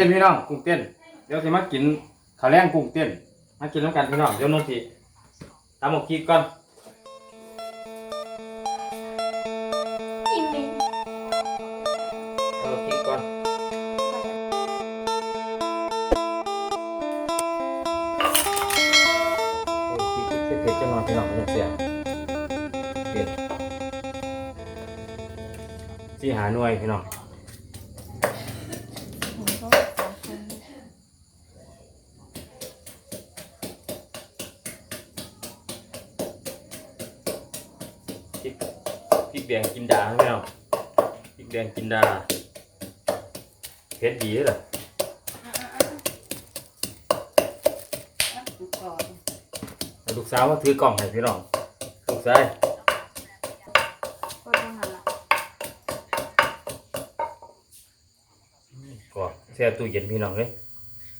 กุ้งเต้นพี่น้องกุ้งเต้นเดี๋ยวสิมากินข้าวแรงกุ้งเต้นมากินน้ำกันพี่น้องเดี๋ยวนนทีตามหมกกีก่อนอิ่มเลยตามหมกกีก่อนเออกีเผ็ดๆจังหน่อยพี่น้องมันจะเสียเผ็ดที่หาหน่วยพี่น้อง พริกพริกแดงกินดาพี่น้องพริกแดงกินดาเผ็ดดีเลยลูกสาวมาถือกล่องให้พี่น้องลูกชายก็ต้อนแช่ตู้เย็นพี่น้องเลย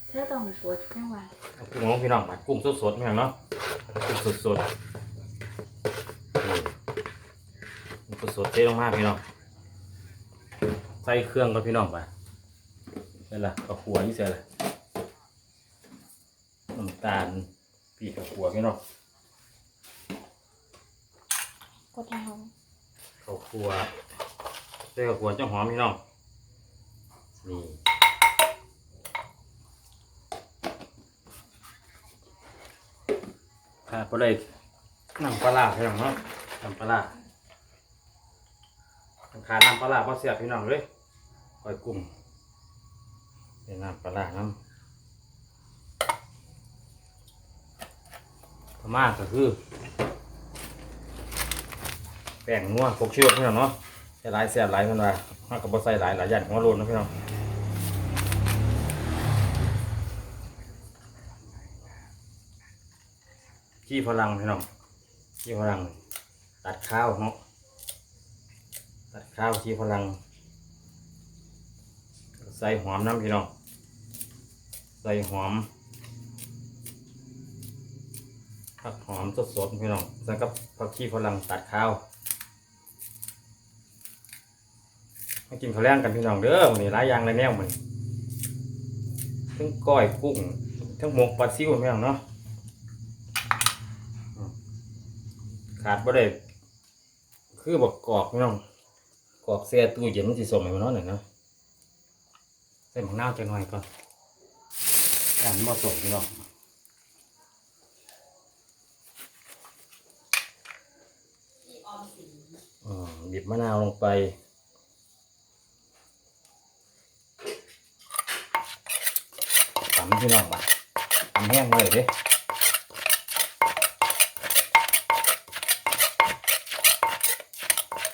เธอต้องปวดจังหวะกุ้งของพี่น้องผัดกุ้งสดๆพี่งเนาะกุ้งสดๆนี่กุ้ง สดๆเทลงมาพี่น้องใส่เครื่องกับพี่น้องไปนี่นล่ะกระขัวนี่เสียเลยน้ำตาลปีกกระขัวพี่น้องกดให้เขาข้าวคั่วใส่ข้าวคั่วจังหอมพี่น้องนี่ขาดไปเลยน้ำปลาร้าพี่น้องเนาะน้ำปลาร้า ขาน้ำปลาร้าเพราะเสียบพี่น้องเลยก้อยกุ้งเป็นน้ำปลาร้าน้ำพม่าก็คือ แป้งนัวพกเชือกพี่น้องเนาะใส่หลายแซ่บหลายมันว่าถ้ากับบ่ใส่หลายหลายอย่างของมันโลนนะพี่น้องขี้พลังพี่น้องขี้พลังตัดข้าวเนาะ ข้าวขี้พลัง ใส่หอมน้ำพี่น้อง ใส่หอมผักหอมสดๆพี่น้องใส่กับผักขี้พลังตัดข้าวมากินข้าวแรงกันพี่น้องเด้อวันนี้หลายอย่างหลายแนวมันทั้งก้อยกุ้งทั้งหมกปลาซิวพี่น้องเนาะขาดบ่ได้คือบอกกรอกพี่น้อง อกแช่ตู้เย็นมันสิสมให้มันเนาะหน่อยเนาะใส่หมักนาวจังหน่อยก่อนอันบ่สมพี่น้องอืมบีบมะนาวลงไปตำพี่น้องว่ะตำแห้งเลยเด้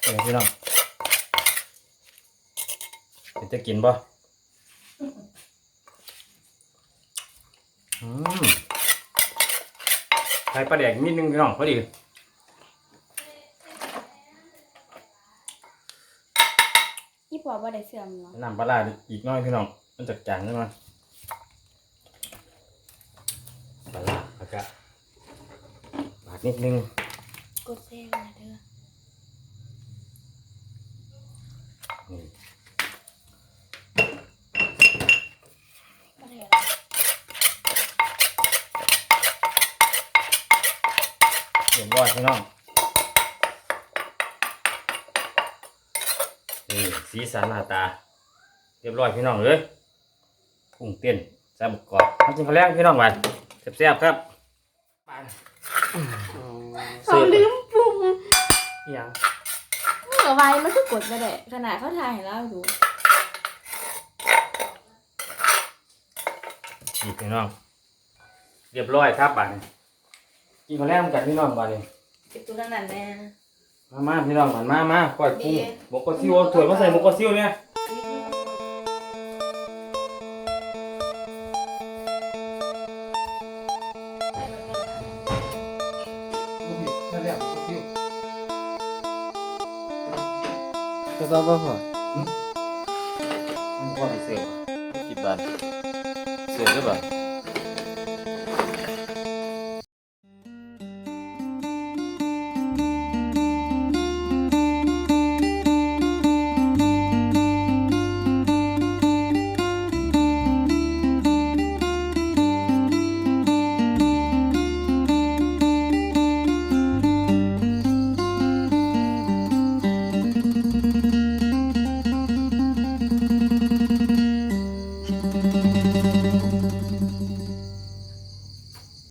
เออพี่น้องเดี๋ยว จะกินป่ะอืมใส่ปลาแดกนิดนึงพี่น้องพอดียี่ปอบ่ได้เสื่อมหรอน้ำปลาร้าอีกหน้อยพี่น้อง มันจัดจานใช่ไหมปลาร้าแล้วก็บาดนิดนึงกดเซ่กันนะเธอนี่ บ่ได้อะไร เรียบร้อยพี่น้องนี่สีสันหน้าตา เรียบร้อยพี่น้องเลยกุ้งเต้นแซ่บกรอบมากินข้าวแรงพี่น้องวันแซ่บๆครับไปเขาลืมปรุงอิหยังเมื่อไว้มันคือกดไม่ได้ขนาดเขาถ่ายให้เราดูนี่พี่น้อง เรียบร้อยครับบัดนี้ กินข้าวแรงกันพี่น้องบัดนี้เก็บตัวนั้นนั่นแน่มามาพี่น้องบัดมามาก้อยกุ้งดีหมกกระซิวเอาถ้วยมาใส่หมกกระซิวเนี่ยก็ต้องก็พอมันพอดีเสิร์ฟกี่บาทเสิร์ฟได้ป่ะ